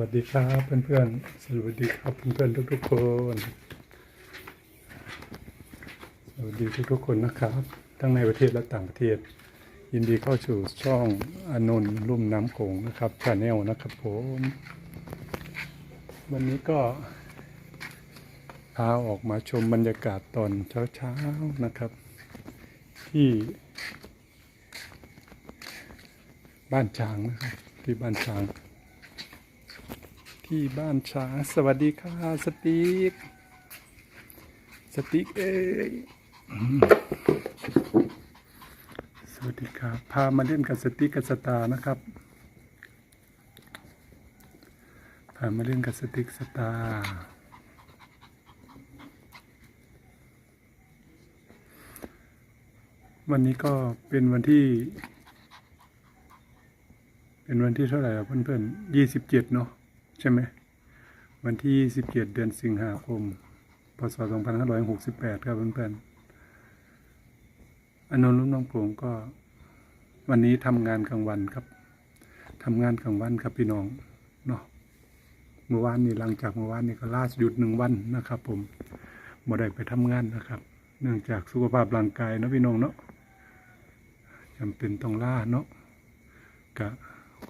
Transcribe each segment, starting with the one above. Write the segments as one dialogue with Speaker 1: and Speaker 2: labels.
Speaker 1: วัสดีครับเพื่อนๆ สวัสดีครับเพื่อนๆทุกๆคน สวัสดีทุกๆคนนะครับ ทั้งในประเทศและต่างประเทศ ยินดีเข้าสู่ช่องอนนท์ลุ่มน้ำโขงนะครับชาแนลนะครับผม วันนี้ก็พาออกมาชมบรรยากาศตอนเช้าๆนะครับ ที่ บ้านช้างนะครับที่บ้านช้าง ที่บ้านช้างสวัสดีค่ะสติ๊กสติ๊กเอ้ยสวัสดีครับพามาเล่นกับสติ๊กกับสตาร์นะครับพามาเล่นกับสติ๊กสตาร์วันนี้ก็เป็นวันที่ เป็นวันที่เท่าไหร่อะเพื่อนๆยี่สิบเจ็ดเนาะ ใช่ไหมวันที่ยี่สิบเจ็ดเดือนสิงหาคม พศสองพันห้าร้อยหกสิบแปดครับเพื่อนๆอนนท์รุ่มน้องโปร่งก็ วันนี้ทำงานกลางวันครับทำงานกลางวันครับพี่น้องเนาะเมื่อวานนี้หลังจากเมื่อวานนี้ก็ลาหยุดหนึ่งวันนะครับ ผมบ่ได้ไปทำงานนะครับ เนื่องจากสุขภาพร่างกายนะพี่น้องเนาะจำเป็นต้องล่าเนาะกะ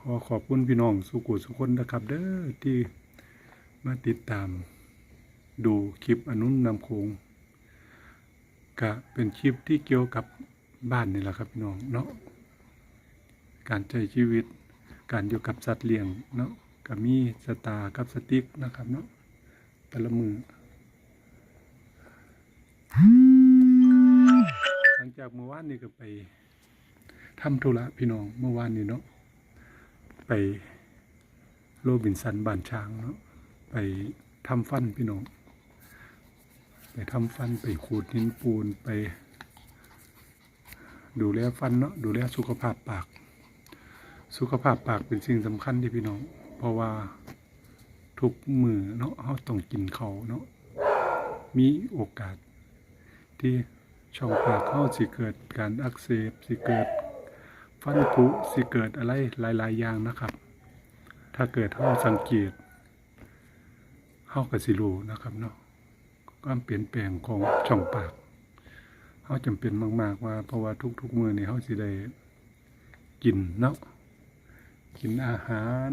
Speaker 1: ขอขอบคุณพี่น้องสุกุสุคนนะครับเด้อที่มาติดตาม ดูคลิปอนุนนำโคงกะเป็นคลิปที่เกี่ยวกับบ้านนี่แหละครับพี่น้องเนาะการใช้ชีวิต การอยู่กับสัตว์เลี้ยงเนาะกับมีสตาร์กับสติ๊กนะครับเนาะแต่ละมือหลังจากเมื่อวานนี้ก็ไปทำธุระพี่น้องเมื่อวานนี้เนาะ ไปโรบินสันบ้านช้างเนาะไปทำฟันพี่น้อง ไปทำฟันไปขูดหินปูนไป ดูแลฟันเนาะดูแลสุขภาพปาก สุขภาพปากเป็นสิ่งสำคัญที่พี่น้อง เพราะว่าทุกมือเนาะเขาต้องกินเขาเนาะมีโอกาสที่ช่องปากเขาสิเกิดการอักเสบสิเกิด ฟันผุสิเกิดอะไรหลาย ๆ อย่างนะครับ ถ้าเกิดเฮาสังเกตเฮาก็สิรูนะครับเนาะความเปลี่ยนแปลงของช่องปากเฮาจำเป็นมาก ๆ ว่าเพราะว่าทุก ๆ มือนี่เฮาสิได้กินเนาะกินอาหาร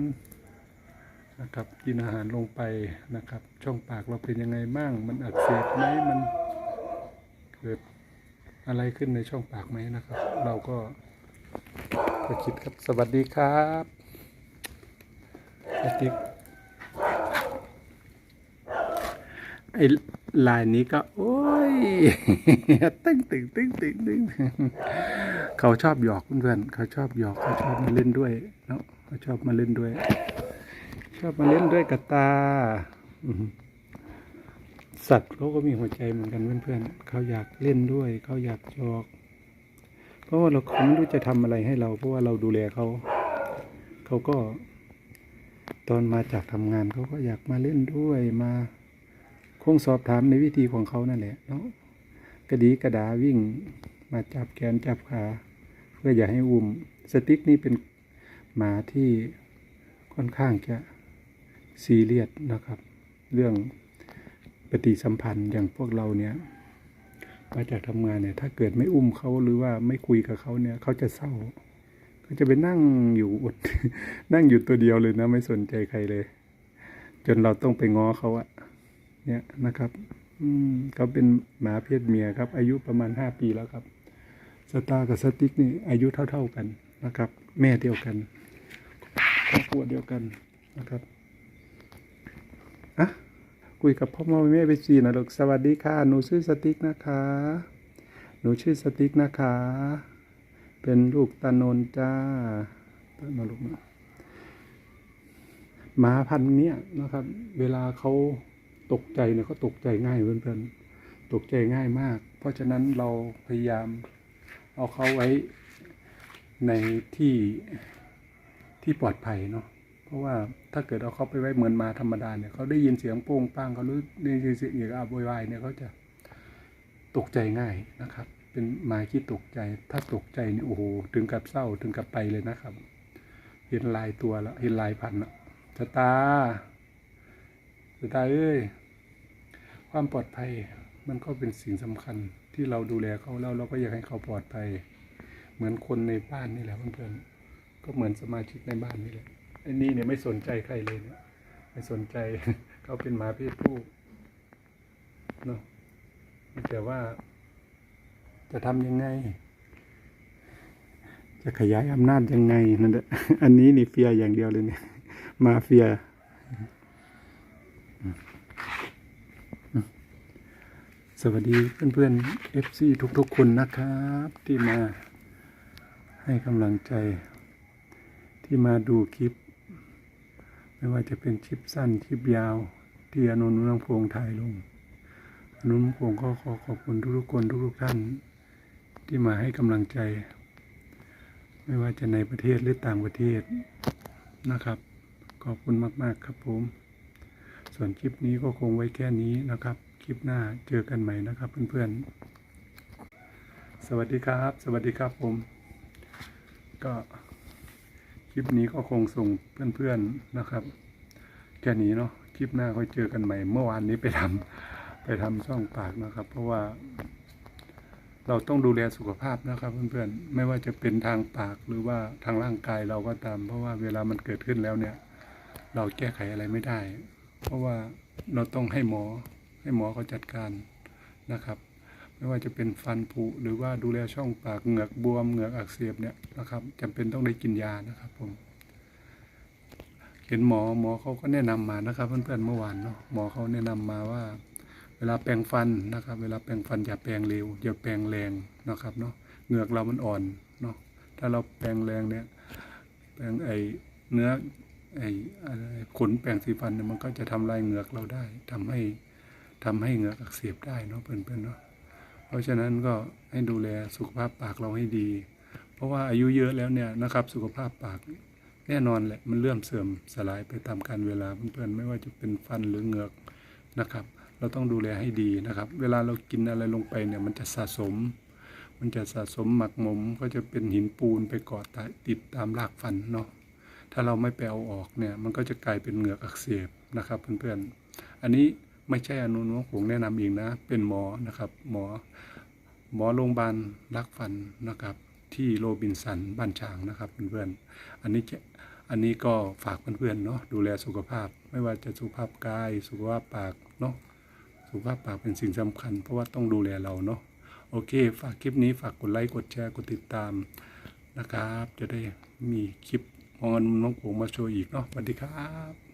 Speaker 1: นะครับกินอาหารลงไปนะครับ ช่องปากเราเป็นยังไงบ้างมันอักเสบไหมมันเกิดอะไรขึ้นในช่องปากไหมนะครับ เราก็ ก็คิดครับ สวัสดีครับสติ๊กไอ้ลายนี้ก็ โอ้ยตึ้งตึงตึ้งตึงตึงเขาชอบหยอกเพื่อนเขาชอบหยอกเขาชอบมาเล่นด้วยเนาะเขาชอบมาเล่นด้วย ชอบมาเล่นด้วยกับตาสัตว์เขาก็มีหัวใจเหมือนกันเพื่อนๆเขาอยากเล่นด้วย เขาอยากหยอก เพราะว่าเราเขาไม่รู้จะทำอะไรให้เรา เพราะว่าเราดูแลเขา เขาก็ ตอนมาจากทำงานเขาก็อยากมาเล่นด้วยมาคงสอบถามในวิธีของเขานั่นแหละเนาะกระดีกระดาวิ่ง มาจับแขนจับขาเพื่ออย่าให้อุ้มสติ๊กนี่เป็นหมาที่ค่อนข้างจะซีเรียสนะครับ เรื่องปฏิสัมพันธ์อย่างพวกเราเนี่ย มาจากทำงานเนี่ย ถ้าเกิดไม่อุ้มเขาหรือว่าไม่คุยกับเขาเนี่ยเขาจะเศร้าเขาจะไปนั่งอยู่อดนั่งอยู่ตัวเดียวเลยนะ ไม่สนใจใครเลย จนเราต้องไปง้อเขาอะเนี่ยนะครับ อืมเขาเป็นหมาเพศเมียครับ อายุประมาณห้าปีแล้วครับสตาร์กับสติ๊กนี่อายุเท่า ๆกันนะครับ แม่เดียวกันครอบครัวเดียวกันนะครับอะ คุยกับพ่อแม่แม่ไปซีนะลูกสวัสดีค่ะ หนูชื่อสติ๊กนะคะ หนูชื่อสติ๊กนะคะ เป็นลูกตานนจ้าตานนลูกนะหมาพันธุ์เนี้ยนะครับ เวลาเขาตกใจเนี่ยเขาตกใจง่ายเพื่อนๆตกใจง่ายมาก เพราะฉะนั้นเราพยายามเอาเขาไว้ในที่ที่ปลอดภัยเนาะ เพราะว่าถ้าเกิดเอาเขาไปไว้เหมือนมาธรรมดาเนี่ยเขาได้ยินเสียงโป้งป้างเขารู้ได้ยินเสียงอย่างอาโวยวายเนี่ยเขาจะตกใจง่ายนะครับ เป็นหมาที่ตกใจ ถ้าตกใจนี่โอ้โหถึงกับเศร้าถึงกับไปเลยนะครับ เห็นลายตัวแล้วเห็นลายพันแล้วสตาสตาเอ้ยความปลอดภัยมันก็เป็นสิ่งสำคัญที่เราดูแลเขาแล้วเราก็อยากให้เขาปลอดภัย เหมือนคนในบ้านนี่แหละเพื่อนๆก็เหมือนสมาชิกในบ้านนี่แหละ อ้นี่เนี่ยไม่สนใจใครเลยเนี่ยไม่สนใจเขาเป็นหมาเพศผู้เนาะแต่ว่า จะทำยังไง จะขยายอำนาจยังไงนั่นแหละอันนี้นี่เฟียอย่างเดียวเลยเนี่ย มาเฟียสวัสดีเพื่อนๆ FC ทุกๆคนนะครับ ที่มาให้กำลังใจ ที่มาดูคลิป ไม่ว่าจะเป็นคลิปสั้นคลิปยาวที่อนุนุนังพวงถ่ายลงอนุนุพงก็ขอขอบคุณทุกๆคนทุกๆท่าน ที่มาให้กำลังใจ ไม่ว่าจะในประเทศหรือต่างประเทศนะครับ ขอบคุณมาก ๆ ครับผม ส่วนคลิปนี้ก็คงไว้แค่นี้นะครับ คลิปหน้าเจอกันใหม่นะครับเพื่อนๆ สวัสดีครับ สวัสดีครับผม ก็ คลิปนี้ก็คงส่งเพื่อนๆนะครับ แค่นี้เนาะคลิปหน้าค่อยเจอกันใหม่ เมื่อวานนี้ไปทำไปทำช่องปากนะครับ เพราะว่า เราต้องดูแลสุขภาพนะครับเพื่อนๆไม่ว่าจะเป็นทางปากหรือว่าทางร่างกายเราก็ตาม เพราะว่าเวลามันเกิดขึ้นแล้วเนี่ย เราแก้ไขอะไรไม่ได้ เพราะว่าเราต้องให้หมอให้หมอเขาจัดการนะครับ ไม่ว่าจะเป็นฟันผุหรือว่าดูแลช่องปากเหงือกบวมเหงือกอักเสบเนี่ยนะครับจำเป็นต้องได้กินยานะครับผมเห็นหมอหมอเขาก็แนะนำมานะครับ เพื่อนๆเมื่อวานเนาะหมอเขาแนะนำมาว่า เวลาแปรงฟันนะครับ เวลาแปรงฟันอย่าแปรงเร็วอย่าแปรงแรงนะครับเนาะเหงือกเรามันอ่อนเนาะถ้าเราแปรงแรงเนี่ยแปรงไอเนื้อไอขนแปรงสีฟันเนี่ยมันก็จะทำลายเหงือกเราได้ทำให้ทำให้เหงือกอักเสบได้เนาะเพื่อนๆเนาะ เพราะฉะนั้นก็ให้ดูแลสุขภาพปากเราให้ดี เพราะว่าอายุเยอะแล้วเนี่ยนะครับ สุขภาพปากแน่นอนแหละมันเริ่มเสื่อมสลายไปตามกาลเวลาเพื่อนๆไม่ว่าจะเป็นฟันหรือเหงือกนะครับ เราต้องดูแลให้ดีนะครับ เวลาเรากินอะไรลงไปเนี่ยมันจะสะสม มันจะสะสมหมักหมมก็จะเป็นหินปูนไปเกาะติดตามรากฟันเนาะถ้าเราไม่ไปเอาออกเนี่ยมันก็จะกลายเป็นเหงือกอักเสบนะครับเพื่อนๆอันนี้ ไม่ใช่อนุนผมแนะนำเองนะ เป็นหมอนะครับ หมอ หมอโรงพยาบาลรักฟันนะครับ ที่โรบินสันบ้านฉางนะครับเพื่อนๆอันนี้จะอันนี้ก็ฝากเพื่อนๆเนาะดูแลสุขภาพ ไม่ว่าจะสุขภาพกาย สุขภาพปากเนาะสุขภาพปากเป็นสิ่งสำคัญ เพราะว่าต้องดูแลเราเนาะโอเค ฝากคลิปนี้ฝากกดไลค์กดแชร์กดติดตามนะครับ จะได้มีคลิปมองน้องโขงมาโชว์อีกเนาะสวัสดีครับ